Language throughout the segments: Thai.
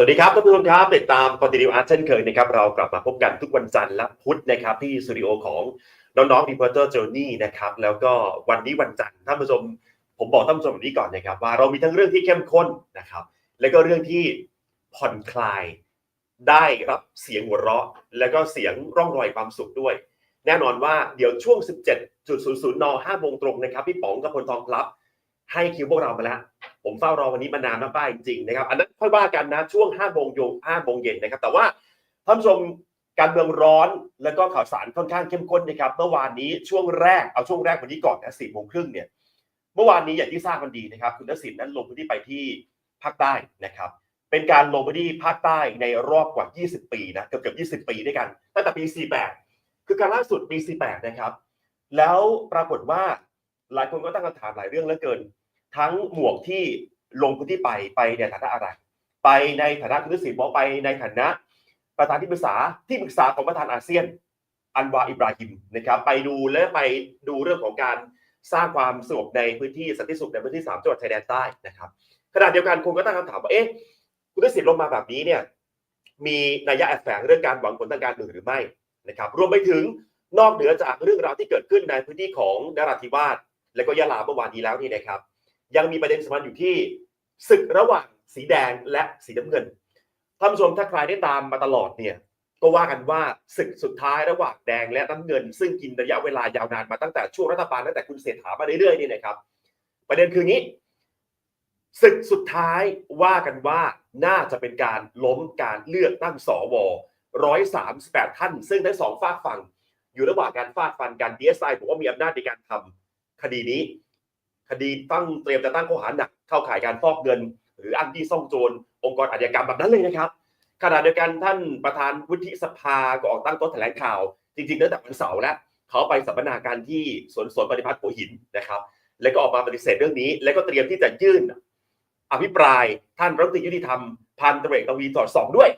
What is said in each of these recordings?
สวัสดีครับท่านผู้ชมครับติดตาม Continue Art เช่นเคยนะครับเรากลับมาพบกันทุกวันจันทร์และพุธนะครับที่สตูดิโอของน้องๆ Reporter Journey นะครับแล้วก็วันนี้วันจันทร์ท่านผู้ชมผมบอกท่านผู้ชมแบบนี้ก่อนนะครับว่าเรามีทั้งเรื่องที่เข้มข้นนะครับแล้วก็เรื่องที่ผ่อนคลายได้รับเสียงหัวเราะ แล้วก็เสียงร่องรอยความสุขด้วย แน่นอนว่าเดี๋ยวช่วง 17.00น5โมงตรงนะครับพี่ป๋องกับพลทองพลับ ให้คิวพวกเรามาแล้ว ผมเฝ้ารอวันนี้มานานมากๆจริงๆนะครับ อันนั้นค่อยว่ากันนะช่วง5โมงโย5โมงเย็นนะครับ แต่ว่าท่านผู้ชมการเมืองร้อนแล้วก็ข่าวสารค่อนข้างเข้มข้นนะครับ เมื่อวานนี้ช่วงแรกเอาช่วงแรกวันนี้ก่อนนะ4โมงครึ่งเนี่ย เมื่อวานนี้อย่างที่ทราบกันดีนะครับ คุณทักษิณนั้นลงพื้นที่ไปที่ภาคใต้นะครับ เป็นการลงพื้นที่ภาคใต้ในรอบกว่า 20 ปีนะเกือบเกือบ20 ปีด้วยกันตั้งแต่ปี 48 คือการล่าสุดปี 48 นะครับ แล้วปรากฏว่าหลายคนก็ตั้งคำถามหลายเรื่องเหลือเกิน ทั้งหมวกที่ลงพื้นที่ไปไปในฐานะอะไร ไปในฐานะคุณทักษิณบอกไปในฐานะ ประธานที่ปรึกษาที่ปรึกษาของประธานอาเซียน อันวาอิบราฮิมนะครับ ไปดูและไปดูเรื่องของการสร้างความสงบในพื้นที่สันติสุขในพื้นที่สามจังหวัดชายแดนใต้นะครับขณะเดียวกันคนก็ตั้งคำถามว่าเอ๊ะคุณทักษิณลงมาแบบนี้เนี่ยมีนัยยะแอบแฝงเรื่องการหวังผลทางการเมืองหรือไม่นะครับ รวมไปถึงนอกเหนือจากเรื่องราวที่เกิดขึ้นในพื้นที่ของนราธิวาสและก็ยะลาเมื่อวานนี้แล้วนี่นะครับ ยังมีประเด็นสำคัญอยู่ที่ศึกระหว่างสีแดงและสีน้ำเงินท่านผู้ชมถ้าใครได้ตามมาตลอดเนี่ยก็ว่ากันว่าศึกสุดท้ายระหว่างแดงและน้ำเงิน ซึ่งกินระยะเวลายาวนานมาตั้งแต่ช่วงรัฐบาลตั้งแต่คุณเศรษฐามาเรื่อยๆนี่นะครับ ประเด็นคืองี้ศึกสุดท้ายว่ากันว่าน่าจะเป็นการล้มการเลือกตั้งสว138ท่าน ซึ่งทั้งสองฝากฝั่งอยู่ระหว่างการฟาดฟันกันดีเอสไอบอกว่ามีอำนาจในการทำคดีนี้ คดีตั้งเตรียมจะตั้งข้อหาหนักเข้าข่ายการฟอกเงิน หรืออ้างยี่ซ่องโจรองค์กรอาชญากรรมแบบนั้นเลยนะครับขณะเดียวกันท่านประธานวุฒิสภาก็ออกตั้งโต๊ะแถลงข่าว จริงๆตั้งแต่วันเสาร์แล้วเขาไปสัมมนาการที่สวนสวนปฏิพัฒน์หัวหินนะครับ แล้วก็ออกมาปฏิเสธเรื่องนี้ แล้วก็เตรียมที่จะยื่น อภิปรายท่านรัฐมนตรียุติธรรมพันตรเอกตวีสอดสองด้วย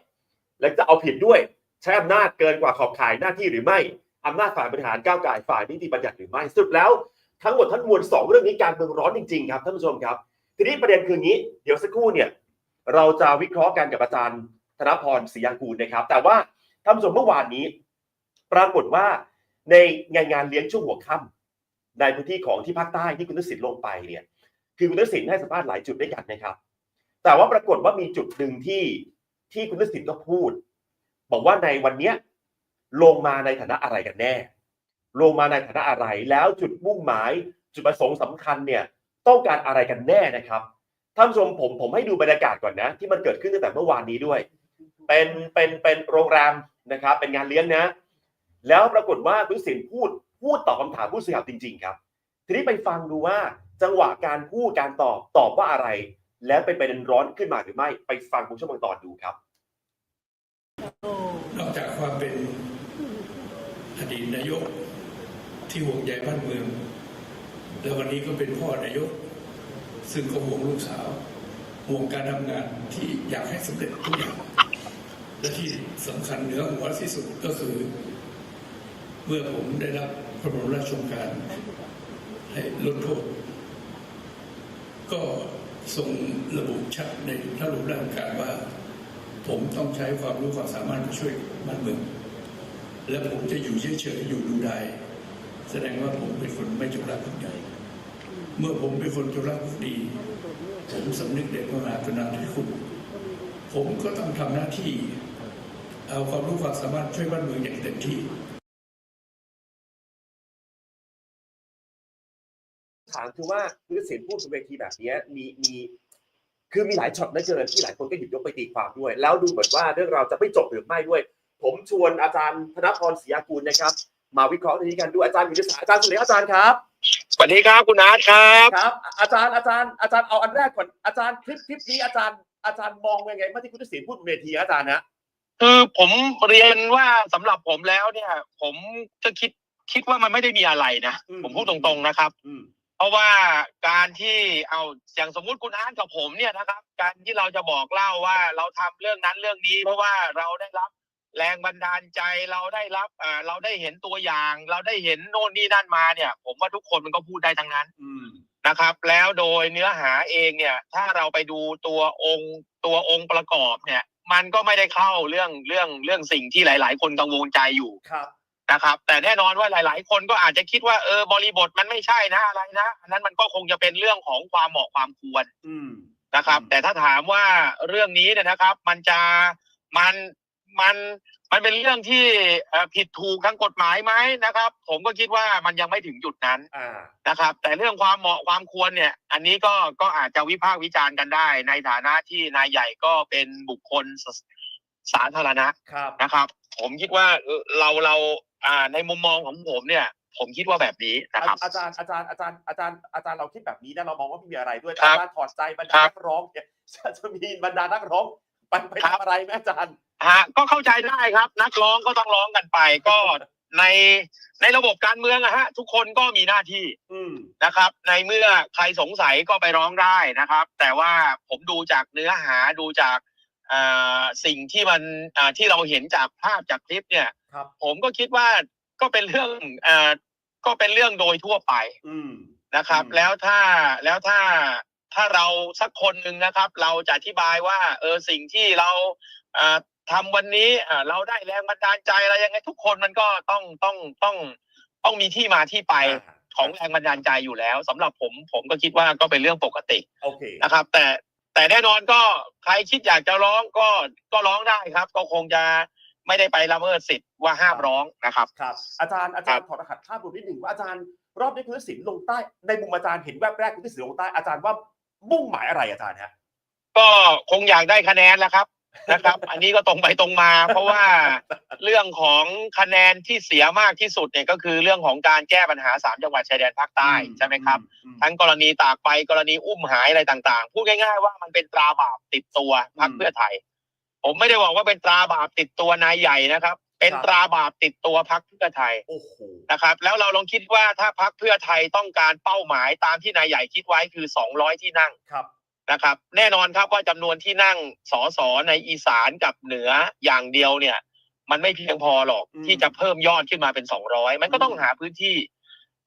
และจะเอาผิดด้วย ใช้อำนาจเกินกว่าขอบข่ายหน้าที่หรือไม่อำนาจฝ่ายบริหารก้าวไก่ฝ่ายนิติบัญญัติหรือไม่สุดแล้ว ทั้งหมดทั้งมวลสองเรื่องนี้การเมืองร้อนจริงๆครับท่านผู้ชมครับ ทีนี้ประเด็นคืองี้ เดี๋ยวสักครู่เนี่ยเราจะวิเคราะห์กันกับอาจารย์ธนพรศรียางกูลนะครับ แต่ว่าท่านผู้ชมเมื่อวานนี้ ปรากฏว่าในงานงานเลี้ยงช่วงหัวค่ำในพื้นที่ของที่ภาคใต้ที่คุณทักษิณลงไปเนี่ยคือคุณทักษิณให้สัมภาษณ์หลายจุดด้วยกันนะครับ แต่ว่าปรากฏว่ามีจุดหนึ่งที่ที่คุณทักษิณก็พูด บอกว่าในวันเนี้ยลงมาในฐานะอะไรกันแน่ ลงมาในฐานะอะไร แล้วจุดมุ่งหมาย จุดประสงค์สำคัญเนี่ยต้องการอะไรกันแน่นะครับท่านผู้ชมผมผมให้ดูบรรยากาศก่อนนะ ที่มันเกิดขึ้นตั้งแต่เมื่อวานนี้ด้วย เป็นเป็นเป็นโรงแรมนะครับเป็นงานเลี้ยงนะ แล้วปรากฏว่าคุณสินพูดพูดตอบคำถามผู้สื่อข่าวจริง ๆ ครับ ทีนี้ไปฟังดูว่าจังหวะการพูดการตอบตอบว่าอะไร แล้วเป็นประเด็นร้อนขึ้นมาหรือไม่ ไปฟังคุณช่วงบางตอนดูครับนอกจากความเป็นอดีตนายก ที่ห่วงใยบ้านเมือง แล้ววันนี้ก็เป็นพ่อนายก ซึ่งก็ห่วงลูกสาว ห่วงการทำงานที่อยากให้สำเร็จทุกอย่าง และที่สำคัญเหนือหัวที่สุดก็คือ เมื่อผมได้รับพระบรมราชโองการให้ลดโทษ ก็ทรงระบุชัดในพระบรมรางการว่า ผมต้องใช้ความรู้ความสามารถช่วยบ้านเมือง และผมจะอยู่เฉยๆอยู่ดูได้ แสดงว่าผมเป็นคนไม่จงรักภักดีเมื่อผมเป็นคนจงรักภักดี ผมสำนึกในพระมหากรุณาธิคุณ ผมก็ต้องทำหน้าที่ เอาความรู้ความสามารถช่วยบ้านเมืองอย่างเต็มที่ถามคือว่าคุณทักษิณพูดบนเวทีแบบเนี้ยมีมีคือมีหลายช็อตเหลือเกินที่หลายคนก็หยิบยกไปตีความด้วย แล้วดูเหมือนว่าเรื่องราวจะไม่จบหรือไม่ด้วย ผมชวนอาจารย์ธนพรศรียากูลนะครับ มาวิเคราะห์เรื่องนี้กันด้วยอาจารย์วิทยาศาสตร์อาจารย์สุริยะอาจารย์ครับสวัสดีครับคุณอาร์ตครับ ครับ อาจารย์อาจารย์อาจารย์เอาอันแรกก่อนอาจารย์คลิปคลิปนี้อาจารย์อาจารย์มองยังไงเมื่อที่คุณทักษิณพูดบนเวทีอาจารย์นะคือผมเรียนว่าสำหรับผมแล้วเนี่ย ผมจะคิดคิดว่ามันไม่ได้มีอะไรนะอืมผมพูดตรงๆนะครับอืมเพราะว่าการที่เอาอย่างสมมุติคุณอาร์ตกับผมเนี่ยนะครับ การที่เราจะบอกเล่าว่าเราทำเรื่องนั้นเรื่องนี้ เพราะว่าเราได้รับ แรงบันดาลใจเราได้รับอ่าเราได้เห็นตัวอย่าง เราได้เห็นโน่นนี่นั่นมาเนี่ย ผมว่าทุกคนมันก็พูดได้ทั้งนั้นอืมนะครับ แล้วโดยเนื้อหาเองเนี่ย ถ้าเราไปดูตัวองค์ตัวองค์ประกอบเนี่ย มันก็ไม่ได้เข้าเรื่องเรื่องเรื่องสิ่งที่หลาย ๆ คนกังวลใจอยู่ครับนะครับ แต่แน่นอนว่าหลาย ๆ คนก็อาจจะคิดว่าเออบริบทมันไม่ใช่นะอะไรนะอันนั้นมันก็คงจะเป็นเรื่องของความเหมาะความควรอืมนะครับอืมแต่ถ้าถามว่าเรื่องนี้เนี่ยนะครับ มันจะมัน มันมันเป็นเรื่องที่เอ่อผิดถูกทางกฎหมายไหมนะครับ ผมก็คิดว่ามันยังไม่ถึงจุดนั้นอ่านะครับ แต่เรื่องความเหมาะความควรเนี่ย อันนี้ก็ก็อาจจะวิพากษ์วิจารณ์กันได้ ในฐานะที่นายใหญ่ก็เป็นบุคคลสสาธารณะครับนะครับ ผมคิดว่าเราเราอ่าในมุมมองของผมเนี่ย ผมคิดว่าแบบนี้นะครับ อาจารย์อาจารย์อาจารย์อาจารย์อาจารย์เราคิดแบบนี้นะเรามองว่าไม่มีอะไรด้วยครับอาจารย์ถอดใจบรรครัดาบนักร้องเนี่ยจะจะมีบรรดานักร้อง ไปไปครับทำอะไรไหมอาจารย์ฮะก็เข้าใจได้ครับ นักร้องก็ต้องร้องกันไป ก็ในในระบบการเมืองอะฮะ ทุกคนก็มีหน้าที่อืมนะครับ ในเมื่อใครสงสัยก็ไปร้องได้นะครับ แต่ว่าผมดูจากเนื้อหาดูจากอ่าสิ่งที่มันอ่าที่เราเห็นจากภาพจากคลิปเนี่ย ครับ ผมก็คิดว่าก็เป็นเรื่องอ่าก็เป็นเรื่องโดยทั่วไป อืม นะครับอืม แล้วถ้าแล้วถ้า ถ้าเราสักคนหนึ่งนะครับ เราจะอธิบายว่า เออสิ่งที่เราอ่าทำวันนี้อ่าเราได้แรงบันดาลใจอะไรยังไงทุกคนมันก็ต้องต้องต้องต้องมีที่มาที่ไปอ่าของแรงบันดาลใจอยู่แล้วสำหรับผมผมก็คิดว่าก็เป็นเรื่องปกติโอเคนะครับ แต่แต่แน่นอนก็ใครคิดอยากจะร้องก็ก็ร้องได้ครับ ก็คงจะไม่ได้ไปละเมิดสิทธิ์ว่าห้ามร้องนะครับครับอาจารย์อาจารย์ถอดรหัสภาพดูนิดหนึ่งว่าอาจารย์รอบนี้คุณทักษิณลงใต้ในมุมอาจารย์เห็นแวบแรกคุณทักษิณลงใต้อาจารย์ว่า มุ่งหมายอะไรอาจารย์ฮะก็คงอยากได้คะแนนแล้วครับนะครับ อันนี้ก็ตรงไปตรงมา เพราะว่าเรื่องของคะแนนที่เสียมากที่สุดเนี่ยก็คือเรื่องของการแก้ปัญหาสามจังหวัดชายแดนภาคใต้ใช่ไหมครับอืมทั้งกรณีตากใบกรณีอุ้มหายอะไรต่างๆ พูดง่ายๆว่ามันเป็นตราบาปติดตัวพรรคอืมเพื่อไทย ผมไม่ได้บอกว่าเป็นตราบาปติดตัวนายใหญ่นะครับ เป็นครับตราบาปติดตัวพรรคเพื่อไทยโอ้โหนะครับ แล้วเราลองคิดว่าถ้าพรรคเพื่อไทยต้องการเป้าหมายตามที่นายใหญ่คิดไว้คือ 200 ที่นั่งครับนะครับ แน่นอนครับว่าจำนวนที่นั่งสสในอีสานกับเหนืออย่างเดียวเนี่ย มันไม่เพียงพอหรอกอืมที่จะเพิ่มยอดขึ้นมาเป็น 200 มันก็ต้องอืมหาพื้นที่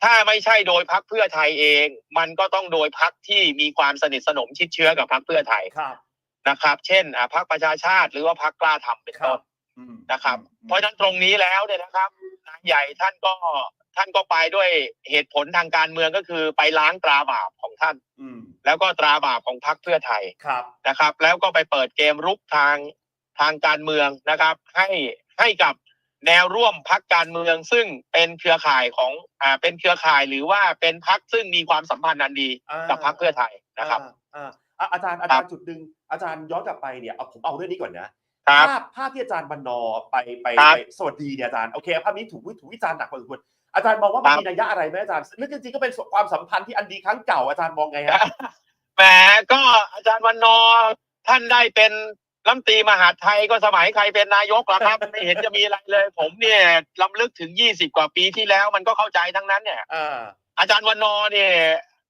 ถ้าไม่ใช่โดยพักเพื่อไทยเอง มันก็ต้องโดยพักที่มีความสนิทสนมชิดเชื้อกับพักเพื่อไทยครับนะครับ เช่นอ่าพักประชาชาติหรือว่าพักกล้าทำเป็นต้นอืม นะครับอืมเพราะฉะนั้นตรงนี้แล้วเนี่ยนะครับนายใหญ่ท่านก็ท่านก็ไปด้วยเหตุผลทางการเมืองก็คือไปล้างตราบาปของท่านอืมแล้วก็ตราบาปของพักเพื่อไทยครับนะครับ แล้วก็ไปเปิดเกมรุกทางทางการเมืองนะครับ ให้ให้กับแนวร่วมพักการเมืองซึ่งเป็นเครือข่ายของอ่าเป็นเครือข่ายหรือว่าเป็นพักซึ่งมีความสัมพันธ์อันดีอ่ากับพักเพื่อไทยนะครับอ่าอ่าอาจารย์อาจารย์จุดหนึ่งอาจารย์ย้อนกลับไปเนี่ยเอาผมเอาเรื่องนี้ก่อนนะครับ ภาพภาพที่อาจารย์บรรณอไปไปครับไปสวัสดีเนี่ยอาจารย์โอเคภาพนี้ถูกวิถูกวิจารณ์หนักพอสมควรอาจารย์มองว่ามันครับมีนัยยะอะไรไหมอาจารย์เรื่องจริงๆก็เป็นความสัมพันธ์ที่อันดีครั้งเก่าอาจารย์มองไงฮะแหมก็อาจารย์วันนอร์ท่านได้เป็นรัฐมนตรีมหาดไทยก็สมัยใครเป็นนายกแล้วครับ ไม่เห็นจะมีอะไรเลย ผมเนี่ยลำลึกถึงยี่สิบกว่าปีที่แล้วมันก็เข้าใจทั้งนั้นเนี่ยอ่าอาจารย์วันนอร์เนี่ย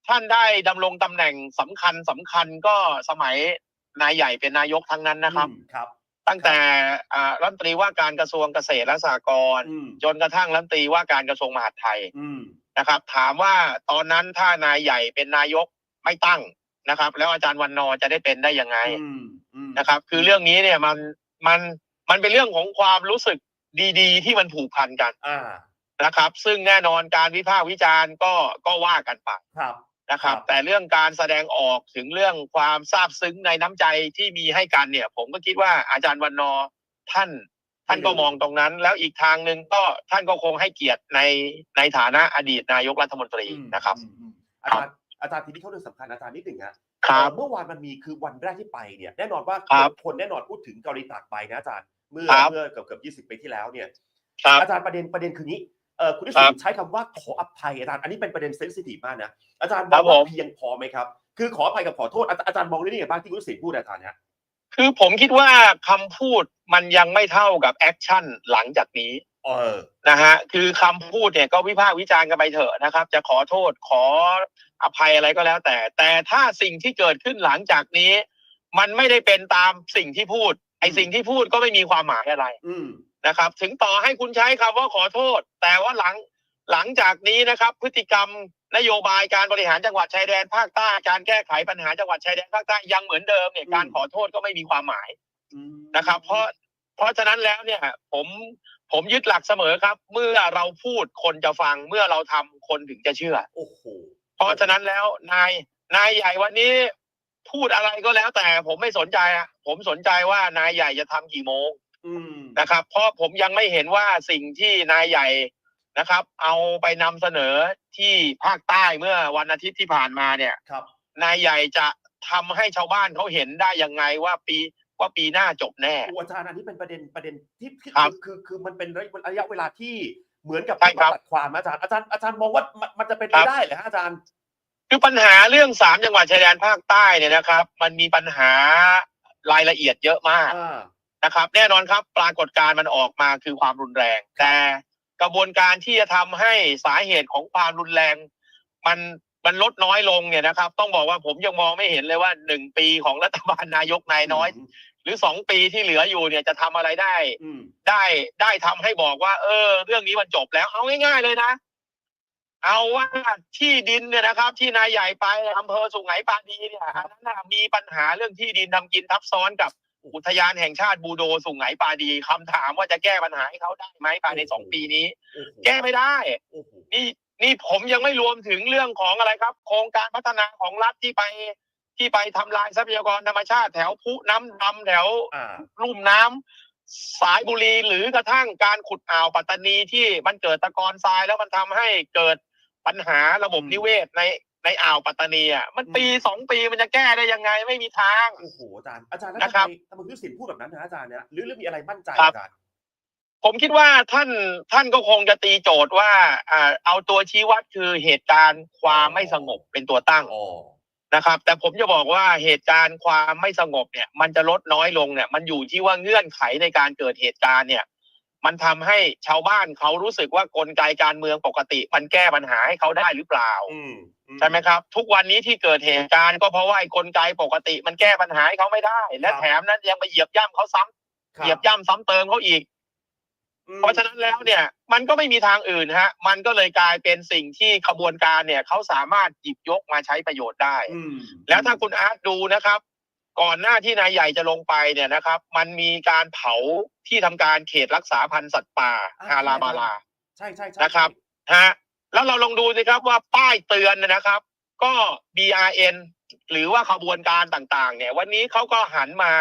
ท่านได้ดำรงตำแหน่งสำคัญสำคัญก็สมัยนายใหญ่เป็นนายกทั้งนั้นนะครับอืมครับ ตั้งแต่อ่ารัฐมนตรีว่าการกระทรวงเกษตรและสหกรณ์อืมจนกระทั่งรัฐมนตรีว่าการกระทรวงมหาดไทยอืมนะครับ ถามว่าตอนนั้นถ้านายใหญ่เป็นนายกไม่ตั้งนะครับ แล้วอาจารย์วันนอร์จะได้เป็นได้ยังไง อืมอืมนะครับคือเรื่องนี้เนี่ยมันมันมันเป็นเรื่องของความรู้สึกดีๆ ที่มันผูกพันกันอ่านะครับ ซึ่งแน่นอนการวิพากษ์วิจารณ์ก็ก็ว่ากันไป ครับ นะครับครับ แต่เรื่องการแสดงออกถึงเรื่องความซาบซึ้งในน้ำใจที่มีให้กันเนี่ย ผมก็คิดว่าอาจารย์วันนอร์ท่านท่านก็มองตรงนั้น แล้วอีกทางหนึ่งก็ท่านก็คงให้เกียรติในในฐานะอดีตนายกรัฐมนตรีอืมนะครับอืมอืมอาจารย์อาจารย์ทีนี้เขาเรื่องสำคัญอาจารย์นิดหนึ่งฮะครับเมื่อวานมันมีคือวันแรกที่ไปเนี่ยแน่นอนว่าครับคนแน่นอนพูดถึงกรณีตากใบนะอาจารย์เมื่อครับเมื่อเกือบเกือบยี่สิบปีที่แล้วเนี่ยครับอาจารย์ประเด็นประเด็นคือนี้เออ คุณทิครัศิบใช้คำว่าขออภัยอาจารย์อันนี้เป็นประเด็นเซนซิทีฟมากนะอาจารย์มครัองบว่าผมเพียงพอไหมครับ คือขออภัยกับขอโทษอาจารย์อาจารย์มองเรื่องนี้ยังไงบ้างที่คุณทิศิพูดอาจารย์ฮะคือผมคิดว่าคำพูดมันยังไม่เท่ากับแอคชั่นหลังจากนี้เออนะฮะคือคำพูดเนี่ยก็วิพากษ์วิจารณ์กันไปเถอะนะครับ จะขอโทษขออภัยอะไรก็แล้ว แต่ แต่ถ้าสิ่งที่เกิดขึ้นหลังจากนี้ มันไม่ได้เป็นตามสิ่งที่พูด ไอสิ่งที่พูดก็ไม่มีความหมายอะไร อืม นะครับ ถึงต่อให้คุณใช้คำว่าขอโทษ แต่ว่าหลังหลังจากนี้นะครับ พฤติกรรมนโยบายการบริหารจังหวัดชายแดนภาคใต้การแก้ไขปัญหาจังหวัดชายแดนภาคใต้ยังเหมือนเดิมเนี่ยอืมการขอโทษก็ไม่มีความหมายอืมนะครับ เพราะเพราะฉะนั้นแล้วเนี่ย ผมผมยึดหลักเสมอครับ เมื่อเราพูดคนจะฟังเมื่อเราทำคนถึงจะเชื่อโอ้โหเพราะฉะนั้นแล้วนายนายใหญ่วันนี้พูดอะไรก็แล้วแต่ผมไม่สนใจอะผมสนใจว่านายใหญ่จะทำกี่โมงอืม นะครับ เพราะผมยังไม่เห็นว่าสิ่งที่นายใหญ่นะครับ เอาไปนำเสนอที่ภาคใต้เมื่อวันอาทิตย์ที่ผ่านมาเนี่ยครับ นายใหญ่จะทำให้ชาวบ้านเขาเห็นได้ยังไงว่าปีว่าปีหน้าจบแน่โอ้อาจารย์อันนี้เป็นประเด็นประเด็นที่ที่ครับคือคือคือมันเป็นระยะเวลาที่เหมือนกับใช่ที่ครับตัดความนะอาจารย์อาจารย์อาจารย์มองว่ามันมันจะเป็นคไปรับได้เหรอฮะอาจารย์คือปัญหาเรื่องสามจังหวัดชายแดนภาคใต้เนี่ยนะครับ มันมีปัญหารายละเอียดเยอะมากอ่า นะครับ แน่นอนครับ ปรากฏการณ์มันออกมาคือความรุนแรง แต่กระบวนการที่จะทำให้สาเหตุของความรุนแรง มันมันลดน้อยลงเนี่ยนะครับ ต้องบอกว่าผมยังมองไม่เห็นเลยว่าหนึ่งปีของรัฐบาลนายกนายน้อย หรือสองปีที่เหลืออยู่เนี่ยจะทำอะไรได้อืมได้ได้ทำให้บอกว่า เออ เรื่องนี้มันจบแล้วเอาง่าย ๆ เลยนะเอาว่าที่ดินเนี่ยนะครับ ที่นายใหญ่ไปอำเภอสุไหงปาดีเนี่ยอันนั้นนะมีปัญหาเรื่องที่ดินทำกินทับซ้อนกับ อุทยานแห่งชาติบูโดสุไหงปาดีคำถามว่าจะแก้ปัญหาให้เขาได้ไหมภายในสองปีนี้โอ้โหแก้ไม่ได้โอ้โหนี่นี่ผมยังไม่รวมถึงเรื่องของอะไรครับ โครงการพัฒนาของรัฐที่ไปที่ไปทำลายทรัพยากรธรรมชาติแถวพุน้ำดำแถวอ่าลุ่มน้ำสายบุรีหรือกระทั่งการขุดอ่าวปัตตานีที่มันเกิดตะกอนทรายแล้วมันทำให้เกิดปัญหาระบบอืมนิเวศใน ในอ่าวปัตตานีอะมันอืมปีสองปีมันจะแก้ได้ยังไงไม่มีทางโอ้โหอาจารย์อาจารย์แล้วนะทำครับไมทำไมคุณสินพูดแบบนั้นนะอาจารย์เนี่ยหรือหรือมีอะไรมั่นใจครับอาจารย์ผมคิดว่าท่านท่านก็คงจะตีโจทย์ว่าอ่าเอาตัวชี้วัดคือเหตุการณ์ความไม่สงบเป็นตัวตั้งอ๋อนะครับ แต่ผมจะบอกว่าเหตุการณ์ความไม่สงบเนี่ย มันจะลดน้อยลงเนี่ย มันอยู่ที่ว่าเงื่อนไขในการเกิดเหตุการณ์เนี่ย มันทำให้ชาวบ้านเขารู้สึกว่ากลไกการเมืองปกติ มันแก้ปัญหาให้เขาได้หรือเปล่าอืมอืใช่ไหมครับ ทุกวันนี้ที่เกิดเหตุการณ์ก็เพราะว่าไอ้กลไกปกติ มันแก้ปัญหาให้เขาไม่ได้ และแถมนั้นยังไปเหยียบย่ำเขาซ้ำครัเหยียบย่ำซ้ำเติมเขาอีกอืมเพราะฉะนั้นแล้วเนี่ย มันก็ไม่มีทางอื่นฮะ มันก็เลยกลายเป็นสิ่งที่ขบวนการเนี่ยเขาสามารถหยิบยกมาใช้ประโยชน์ได้อืมแล้วถ้าคุณอาร์ตดูนะครับ ก่อนหน้าที่นายใหญ่จะลงไปเนี่ยนะครับ มันมีการเผาที่ทำการเขตรักษาพันธุ์สัตว์ป่าฮาราบาลาใช่ใช่ใช่นะครับฮะแล้วเราลองดูสิครับว่าป้ายเตือนเนยนะครับ ก็ BRN หรือว่าขบวนการต่างๆ เนี่ย วันนี้เขาก็หันมา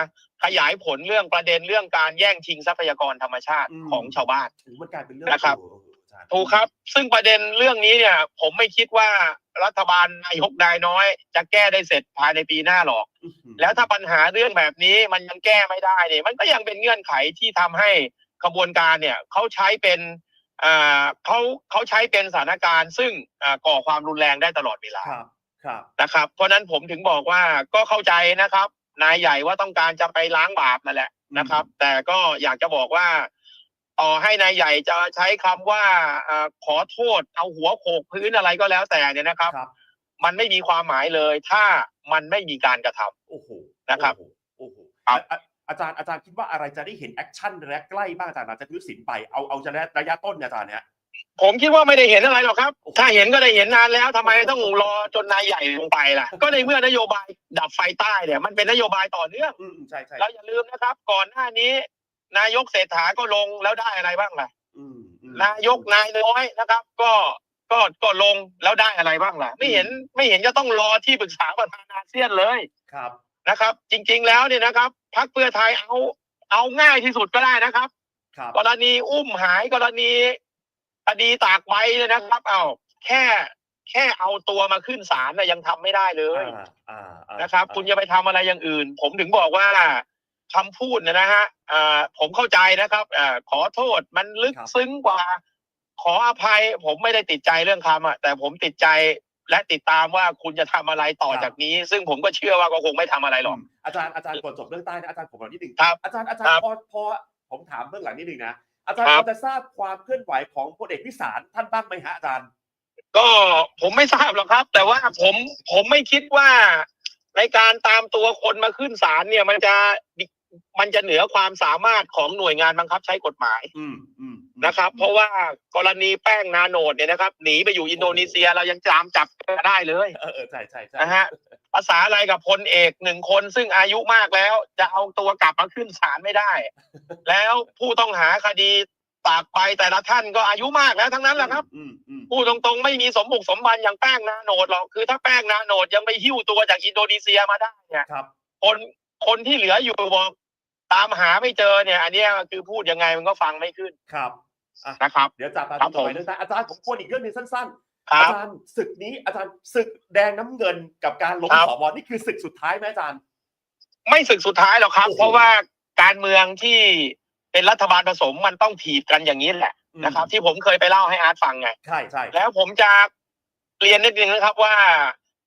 ขยายผลเรื่องประเด็นเรื่องการแย่งชิงทรัพยากรธรรมชาติของชาวบ้านโอ้โหมันกลายเป็นเรื่องนะครับเออเอออาจารย์ถูกครับ ซึ่งประเด็นเรื่องนี้เนี่ย ผมไม่คิดว่า รัฐบาลนายกนายน้อย จะแก้ได้เสร็จภายในปีหน้าหรอกอื้อหือแล้วถ้าปัญหาเรื่องแบบนี้มันยังแก้ไม่ได้เนี่ยมันก็ยังเป็นเงื่อนไขที่ทำให้ขบวนการเนี่ยเขาใช้เป็นอ่าเขาเขาใช้เป็นสถานการณ์ ซึ่งอ่าก่อความรุนแรงได้ตลอดเวลาครับครับนะครับ เพราะฉะนั้นผมถึงบอกว่าก็เข้าใจนะครับ นายใหญ่ว่าต้องการจะไปล้างบาปนั่นแหละนะครับ แต่ก็อยากจะบอกว่า ต่อให้นายใหญ่จะใช้คำว่าอาขอโทษเอาหัวโขกพื้นอะไรก็แล้วแต่เนี่ยนะครับครับ มันไม่มีความหมายเลย ถ้ามันไม่มีการกระทำโอ้โหนะครับโอ้โหโอ้โหครับอะอาจารย์อาจารย์คิดว่าอะไรจะได้เห็นแอคชั่นระยะใกล้บ้างอาจารย์อาจจะถือสินไปเอาเอาจะระยะต้นเนี่ยอาจารย์เนี่ยผมคิดว่าไม่ได้เห็นอะไรหรอกครับโอ้โหถ้าเห็นก็ได้เห็นนานแล้วทำไมต้องรอจนนายใหญ่ลงไปล่ะ ก็ในเมื่อนโยบายดับไฟใต้เนี่ย มันเป็นนโยบายต่อเนื่องอืมอืมใช่ใช่เราอย่าลืมนะครับ ก่อนหน้านี้ นายกเศรษฐาก็ลงแล้วได้อะไรบ้างล่ะอืมอืมนายกนายน้อยนะครับ ก็ก็ก็ลงแล้วได้อะไรบ้างล่ะ ไม่เห็นไม่เห็นจะต้องรอที่ปรึกษาประธานอาเซียนเลยครับนะครับ จริง ๆ แล้วเนี่ยนะครับพรรคเพื่อไทยเอาเอาง่ายที่สุดก็ได้นะครับครับกรณีอุ้มหายกรณีคดีตากใบเนี่ยนะครับ เอาแค่แค่เอาตัวมาขึ้นศาลนะยังทำไม่ได้เลยอ่าอ่าอ่านะครับอ่าคุณจะไปทำอะไรอย่างอื่น ผมถึงบอกว่า คำพูดเนยนะฮะอ่าผมเข้าใจนะครับอ่าขอโทษมันลึกซึ้งกว่า ขออภัย ผมไม่ได้ติดใจเรื่องคำอะแต่ผมติดใจและติดตามว่าคุณจะทำอะไรต่อจากนี้ ซึ่งผมก็เชื่อว่าก็คงไม่ทำอะไรหรอกมอาจารย์อาจารย์ก่อนจบเรื่องใต้นะอาจารย์ผมขอนิดหนึ่งครับอาจารย์อาจารครัย์บพอพอผมถามเบื้องหลังนิดหนึ่งนะอาจารย์ครัพบอจะทราบความเคลื่อนไหวของพลเอกพิสารท่านบ้างไหมฮะอาจารย์ ก็ผมไม่ทราบหรอกครับ แต่ว่าผมผมไม่คิดว่า ในการตามตัวคนมาขึ้นศาลเนี่ยมันจะมันจะเหนือความสามารถของหน่วยงานบังคับใช้กฎหมายอืมอืมนะครับ เพราะว่ากรณีแป้งนาโนดเนี่ยนะครับหนีไปอยู่อินโดนีเซียเรายังจามจับได้เลยเออเออใช่ใช่ใช่นะฮะภาษาอะไรกับพลเอกหนึ่งคนซึ่งอายุมากแล้ว จะเอาตัวกลับมาขึ้นศาลไม่ได้ แล้วผู้ต้องหาคดี ตากไปแต่ละท่านก็อายุมากแล้วทั้งนั้นแหละครับอืมอืมพูดตรงๆ ไม่มีสมบุกสมบันอย่างแป้งนาโนดหรอกคือถ้าแป้งนาโนดยังไปหิ้วตัวจากอินโดนีเซียมาได้เนี่ยครับคนคนที่เหลืออยู่บอกตามหาไม่เจอเนี่ย อันเนี้ยคือพูดยังไงมันก็ฟังไม่ขึ้นครับนะครับ เดี๋ยวจับตาครัดูบต่อไปผมเรื่องอาจารย์ผมควรอีกเรื่องหนึงสั้นๆครัอาบจารย์ศึกนี้อาจารย์ศึกแดงน้ำเงินกับการล้มครับสวนี่คือศึกสุดท้ายไหมอาจารย์ ไม่ศึกสุดท้ายหรอกครับโอ้โหเพราะว่าการเมืองที่ เป็นรัฐบาลผสมมันต้องถีบกันอย่างนี้แหละนะครับ ที่ผมเคยไปเล่าให้อาร์ตฟังไงใช่ใช่แล้วผมจะเรียนนิดนึงนะครับว่า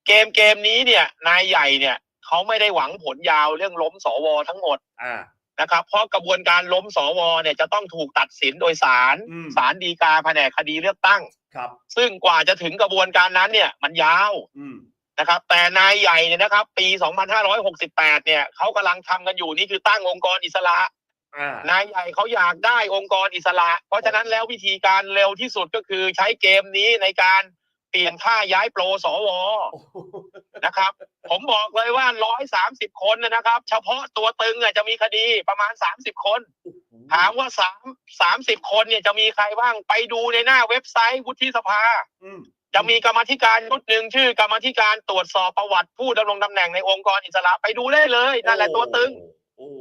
เกมเกมนี้เนี่ย นายใหญ่เนี่ยเขาไม่ได้หวังผลยาวเรื่องล้มสวทั้งหมดอ่านะครับ เพราะกระบวนการล้มสวเนี่ยจะต้องถูกตัดสินโดยศาลอืมศาลฎีกาแผนกคดีเลือกตั้งครับ ซึ่งกว่าจะถึงกระบวนการนั้นเนี่ย มันยาวอืมนะครับ แต่นายใหญ่เนี่ยนะครับ ปี 2568 เนี่ยเขากำลังทำกันอยู่นี่คือตั้งองค์กรอิสระอ่า นายใหญ่เขาอยากได้องค์กรอิสระ เพราะฉะนั้นแล้ววิธีการเร็วที่สุดก็คือใช้เกมนี้ในการเปลี่ยนค่าย้ายโปรสวโอ้โหนะครับ ผมบอกเลยว่า130คนนะครับ เฉพาะตัวตึงอะจะมีคดีประมาณ30คน ถามว่าสามสามสิบคนเนี่ยจะมีใครบ้างไปดูในหน้าเว็บไซต์วุฒิสภาอืมจะมีกรรมาธิการชุดหนึ่งชื่อกรรมาธิการตรวจสอบประวัติผู้ดำรงตำแหน่งในองค์กรอิสระไปดูได้เลยนั่นแหละตัวตึงโอ้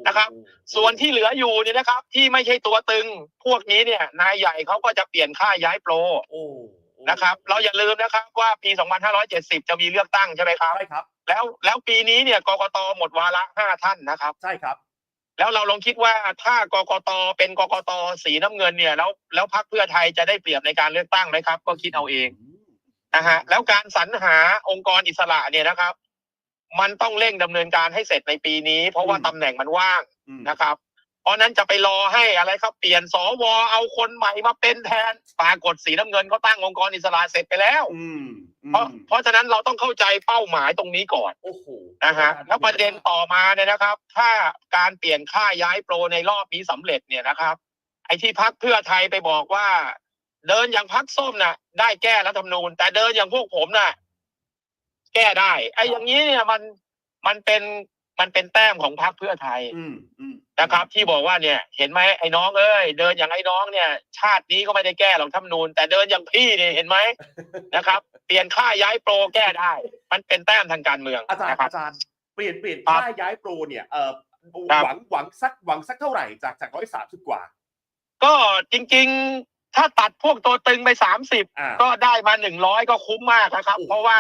นะครับ ส่วนที่เหลืออยู่เนี่ยนะครับ ที่ไม่ใช่ตัวตึง พวกนี้เนี่ย นายใหญ่เขาก็จะเปลี่ยนค่าย้ายโปรโอ้นะครับ เราอย่าลืมนะครับ ว่าปี 2570 จะมีเลือกตั้งใช่ไหมครับใช่ครับ แล้วแล้วปีนี้เนี่ยกกตหมดวาระห้าท่านนะครับ ใช่ครับ แล้วเราลองคิดว่าถ้ากกตเป็นกกตสีน้ำเงินเนี่ย แล้วแล้วพรรคเพื่อไทยจะได้เปรียบในการเลือกตั้งไหมครับ ก็คิดเอาเองนะฮะแล้วการสรรหาองค์กรอิสระเนี่ยนะครับ มันต้องเร่งดำเนินการให้เสร็จในปีนี้ เพราะว่าอืม ตำแหน่งมันว่างอืมนะครับ เพราะนั้นจะไปรอให้อะไรครับเปลี่ยนสวเอาคนใหม่มาเป็นแทนปรากฏสีน้ำเงินเขาตั้งองค์กรอิสระเสร็จไปแล้ว อืมอืมเพราะเพราะฉะนั้นเราต้องเข้าใจเป้าหมายตรงนี้ก่อนโอ้โหนะฮะแล้วประเด็นต่อมาเนี่ยนะครับ ถ้าการเปลี่ยนค่าย้ายโปรในรอบนี้สำเร็จเนี่ยนะครับ ไอ้ที่พักเพื่อไทยไปบอกว่า เดินอย่างพักส้มน่ะ ได้แก้รัฐธรรมนูญ แต่เดินอย่างพวกผมน่ะ แก้ได้ไอ้อย่างนี้เนี่ยมันมันเป็นมันเป็นแต้มของพักเพื่อไทยอืมอืมนะครับ ที่บอกว่าเนี่ย เห็นไหมไอ้น้องเอ้ยเดินอย่างไอ้น้องเนี่ย ชาตินี้ก็ไม่ได้แก้หรอกรัฐธรรมนูญแต่เดินอย่างพี่เนี่ยเห็นไหมนะครับ เปลี่ยนค่าย้ายโปรแก้ได้ มันเป็นแต้มทางการเมืองอาจารย์นะครับอาจารย์เปลี่ยนเปลี่ยนครับค่าย้ายโปรเนี่ยเอ่อครับหวังหวังสักหวังสักเท่าไหร่จากจากร้อยสามสิบกว่า ก็จริง ๆ ถ้าตัดพวกตัวตึงไปสามสิบอ่าก็ได้มาหนึ่งร้อยก็คุ้มมากนะครับ เพราะว่า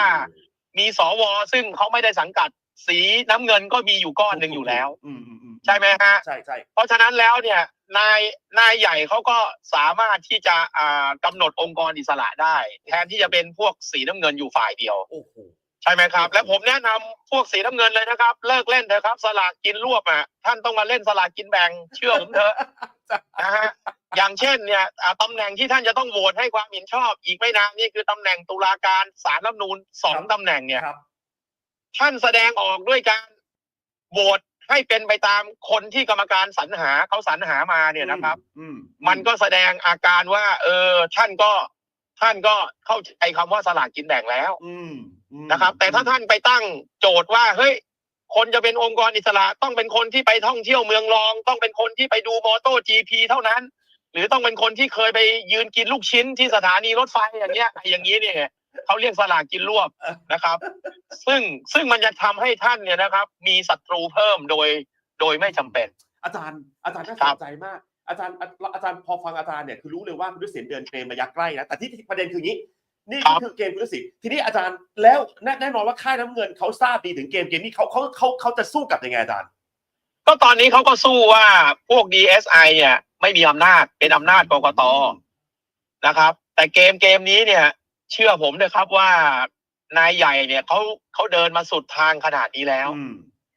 มีสวซึ่งเขาไม่ได้สังกัด สีน้ำเงินก็มีอยู่ก้อนหนึ่งอยู่แล้วอืมอืมอืมใช่ไหมฮะใช่ใช่เพราะฉะนั้นแล้วเนี่ยนายนายใหญ่เขาก็สามารถที่จะอ่ากำหนดองค์กรอิสระได้ แทนที่จะเป็นพวกสีน้ำเงินอยู่ฝ่ายเดียวโอ้โหใช่ไหมครับ และผมแนะนำพวกสีน้ำเงินเลยนะครับ เลิกเล่นเถอะครับ สลากกินรวบอะท่านต้องมาเล่นสลากกินแบ่งเชื่อผมเถอะ นะฮะอย่างเช่นเนี่ยอ่าตำแหน่งที่ท่านจะต้องโหวตให้ความเห็นชอบ อีกไม่นานนี่คือตำแหน่งตุลาการศาลรัฐธรรมนูญสองตำแหน่งเนี่ย ครับ ท่านแสดงออกด้วยการโหวตให้เป็นไปตามคนที่กรรมการสรรหาเขาสรรหามาเนี่ยนะครับ อืมมันก็แสดงอาการว่า เออ ท่านก็ท่านก็เข้าใจคำว่าสลากกินแบ่งแล้วอืมอืมนะครับ แต่ถ้าท่านไปตั้งโจทย์ว่าเฮ้ย คนจะเป็นองค์กรอิสระต้องเป็นคนที่ไปท่องเที่ยวเมืองรอง ต้องเป็นคนที่ไปดูมอโต้จีพีเท่านั้น หรือต้องเป็นคนที่เคยไปยืนกินลูกชิ้นที่สถานีรถไฟอย่างเงี้ยไอ้อย่างนี้เนี่ยเขาเรียกสลากกินรวบนะครับ ซึ่งซึ่งมันจะทำให้ท่านเนี่ยนะครับ มีศัตรูเพิ่มโดยโดยไม่จำเป็น อาจารย์อาจารย์น่าครัสบนใจมากอาจารย์อาอาจารย์พอฟังอาจารย์เนี่ยคือรู้เลยว่าคุณฤทธิ์เสียนเดินเกมระยะใกล้นะแต่ที่ประเด็นคืออย่างนี้ นี่ก็คือเกมคุณฤทธิ์ศรีทีนี้อาจารย์แล้วแน่แน่นอนว่าค่ายน้ำเงินเขาทราบดีถึงเกมเกมนี้เขาเขาเขาเขาจะสู้กับยังไงอาจารย์ ก็ตอนนี้เขาก็สู้ว่าพวก DSI เนี่ย ไม่มีอำนาจเป็นอำนาจกกตนะครับ แต่เกมเกมนี้เนี่ย เชื่อผมเลยครับว่านายใหญ่เนี่ยเขาเขาเดินมาสุดทางขนาดนี้แล้วอืม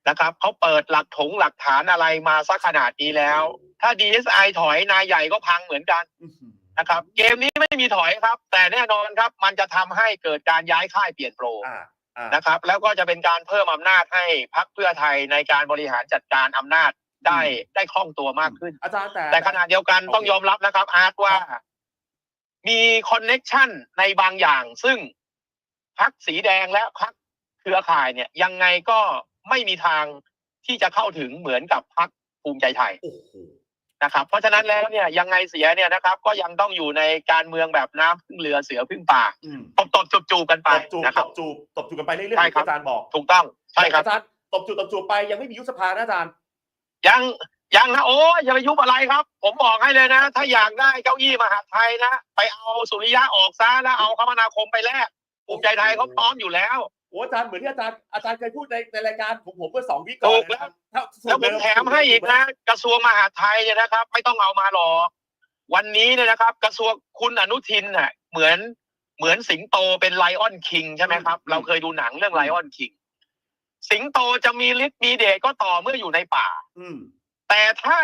นะครับเขาเปิดหลักถงหลักฐานอะไรมาสักขนาดนี้แล้ว ถ้า DSI ถอยนายใหญ่ก็พังเหมือนกันอื้อหือ นะครับ เกมนี้ไม่มีถอยครับ แต่แน่นอนครับ มันจะทำให้เกิดการย้ายค่ายเปลี่ยนโปรอ่าอ่านะครับ แล้วก็จะเป็นการเพิ่มอำนาจให้พักเพื่อไทยในการบริหารจัดการอำนาจได้ได้คล่องตัวมากขึ้นอาจารย์แต่แต่ขณะเดียวกันโอเคต้องยอมรับนะครับ อาร์ตว่า มีคอนเน็ชันในบางอย่าง ซึ่งพักสีแดงและพักเรือข่ายเนี่ย ยังไงก็ไม่มีทางที่จะเข้าถึงเหมือนกับพรรคภูมิใจไทยโอ้โห นะครับ เพราะฉะนั้นแล้วเนี่ยยังไงเสียเนี่ยนะครับ ก็ยังต้องอยู่ในการเมืองแบบน้ำพึ่งเรือเสือพึ่งป่าอืมตบตบจูบจูบกันไปตบจูบนะคตรับบจูบตบจูบกันไปเรื่อยๆใช่ครับที่อาจารย์บอกถูกต้องใช่ครับอาจารย์ตบจูบตบจูบไปยังไม่มียุบสภานะอาจารย์ยังยังนะโอ้ยอย่าไปยุบอะไรครับ ผมบอกให้เลยนะ ถ้าอยากได้เก้าอี้มหาดไทยนะ ไปเอาสุริยะออกซะแล้วเอาคมนาคมไปแลกภูมิใจไทยเขาพร้อมอยู่แล้ว โอ้อาจารย์เหมือนที่อาจารย์อาจารย์เคยพูดในในรายการของผมเมื่อสองวิก่อนถูกแล้วนะครับถ้าแล้วผมแถมให้อีกนะ กระทรวงมหาดไทยเนี่ยนะครับ ไม่ต้องเอามาหรอกวันนี้เนี่ยนะครับ กระทรวงคุณอนุทินน่ะ เหมือนเหมือนสิงโตเป็นไลออนคิงใช่ไหมครับ เราเคยดูหนังเรื่องไลออนคิงสิงโตจะมีฤทธิ์มีเดชก็ต่อเมื่ออยู่ในป่า อืมแต่ถ้า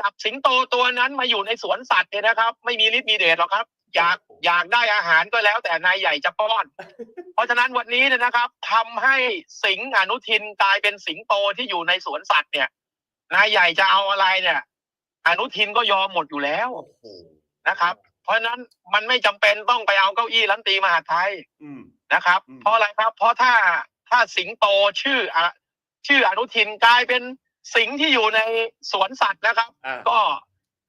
จับสิงโตตัวนั้นมาอยู่ในสวนสัตว์เนี่ยนะครับ ไม่มีฤทธิ์มีเดชหรอกครับ อยากอยากได้อาหารก็แล้วแต่นายใหญ่จะป้อน เพราะฉะนั้นวันนี้เนี่ยนะครับทำให้สิงห์อนุทินกลายเป็นสิงโตที่อยู่ในสวนสัตว์เนี่ย นายใหญ่จะเอาอะไรเนี่ย อนุทินก็ยอมหมดอยู่แล้วโอ้โหนะครับ เพราะฉะนั้นมันไม่จำเป็นต้องไปเอาเก้าอี้รัฐมนตรีมหาดไทยอืมนะครับอืมเพราะอะไรครับ เพราะถ้าถ้าสิงโตชื่ออะชื่ออนุทินกลายเป็นสิงห์ที่อยู่ในสวนสัตว์นะครับอ่าก็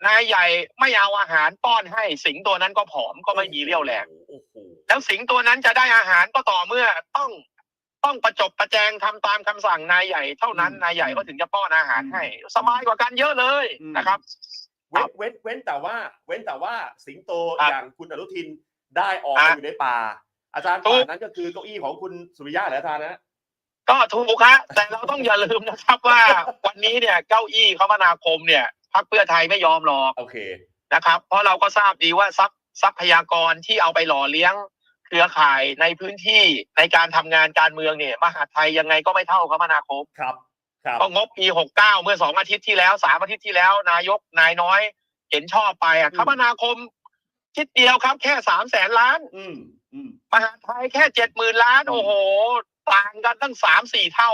นายใหญ่ไม่เอาอาหารป้อนให้ สิงห์ตัวนั้นก็ผอมก็ไม่มีเรี่ยวแรงโอ้โหแล้วสิงห์ตัวนั้นจะได้อาหารก็ต่อเมื่อต้องต้องประจบประแจงทำตามคำสั่งนายใหญ่เท่านั้นนายใหญ่ก็ถึงจะป้อนอาหารให้ สบายกว่ากันเยอะเลยนะครับ เว้นเว้นเว้นแต่ว่า เว้นแต่ว่าสิงโตครับอย่างคุณอนุทินได้ออกอะมาอยู่ในป่า อาจารย์ถูป่าก นั้นก็คือเก้าอี้ของคุณสุริยะเหรออาจารย์นะก็ถูกฮะแต่เราต้องอย่าลืมนะครับว่า วันนี้เนี่ยเก้าอี้คมนาคมเนี่ย พรรคเพื่อไทยไม่ยอมหรอกโอเคนะครับ เพราะเราก็ทราบดีว่าทรัพย์ทรัพยากรที่เอาไปหล่อเลี้ยงเครือข่ายในพื้นที่ในการทำงานการเมืองเนี่ย มหาดไทยยังไงก็ไม่เท่าคมนาคมครับครับก็งบปีหกเก้าเมื่อสองอาทิตย์ที่แล้วสามอาทิตย์ที่แล้ว นายกนายน้อย เห็นชอบไปอะอืมคมนาคมคิดเดียวครับ แค่สามแสนล้าน อืมอืมมหาดไทยแค่เจ็ดหมื่นล้านอืมโอ้โห ต่างกันตั้งสามสี่เท่า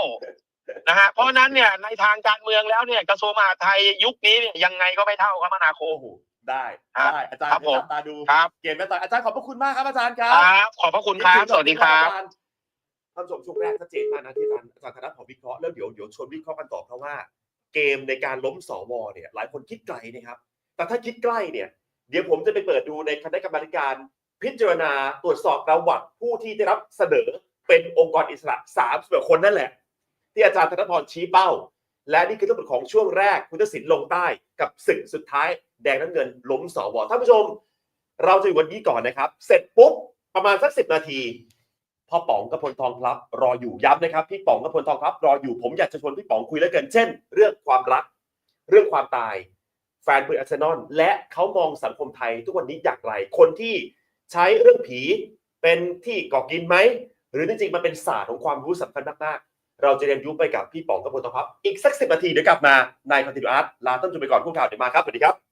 นะฮะเพราะฉะนั้นเนี่ยในทางการเมืองแล้วเนี่ยกระทรวงมหาดไทยยุคนี้เนี่ยยังไงก็ไม่เท่าคมนาคมโอ้โหได้ครับได้อาจารย์ครับผมจับตาดูครับ เกมแม่ต่อยอาจารย์ขอบพระคุณมากครับอาจารย์ครัคบรับ ขอบพระคุณครับ สวัสดีครับอาจารย์ท่านผู้ชมช่วงแรกชัดเจนมากนะที่อาจารย์อาจารย์ธนัทขอวิเคราะห์แล้วเดี๋ยวเดี๋ยวชวนวิเคราะห์กันต่อเพราะว่า เกมในการล้มสวเนี่ยหลายคนคิดไกลนะครับ แต่ถ้าคิดใกล้เนี่ยเดี๋ยวผมจะไปเปิดดูในคณะกรรมาธิการพิจารณาตรวจสอบประวัติผู้ที่ได้รับเสนอเป็นองค์กรอิสระสามสิบคนนั่นแหละ ที่อาจารย์ธนพรชี้เป้า และนี่คือทั้งหมดของช่วงแรกคุณทักษิณลงใต้กับศึกสุดท้าย แดงน้ำเงินล้มสวท่านผู้ชม เราจะอยู่วันนี้ก่อนนะครับ เสร็จปุ๊บประมาณสักสิบนาทีพ่อป๋องกับพลทองพลับรออยู่ย้ำนะครับพี่ป๋องกับพลทองพลับ รออยู่ผมอยากจะชวนพี่ป๋องคุยแล้วกันเช่น เรื่องความรัก เรื่องความตาย แฟนปืนอาร์เซนอลและเขามองสังคมไทยทุกวันนี้อย่างไร คนที่ใช้เรื่องผีเป็นที่ก่อกินไหม หรือจริงๆมันเป็นศาสตร์ของความรู้สำคัญมาก เราจะเรียนรู้ไปกับพี่ป๋องกับพลทองพับอีกสักสิบนาทีเดี๋ยวกลับมาในคอนติเนียร์ตลาต้นจุนไปก่อนพวกข่าวเดี๋ยวมาครับสวัสดีครับ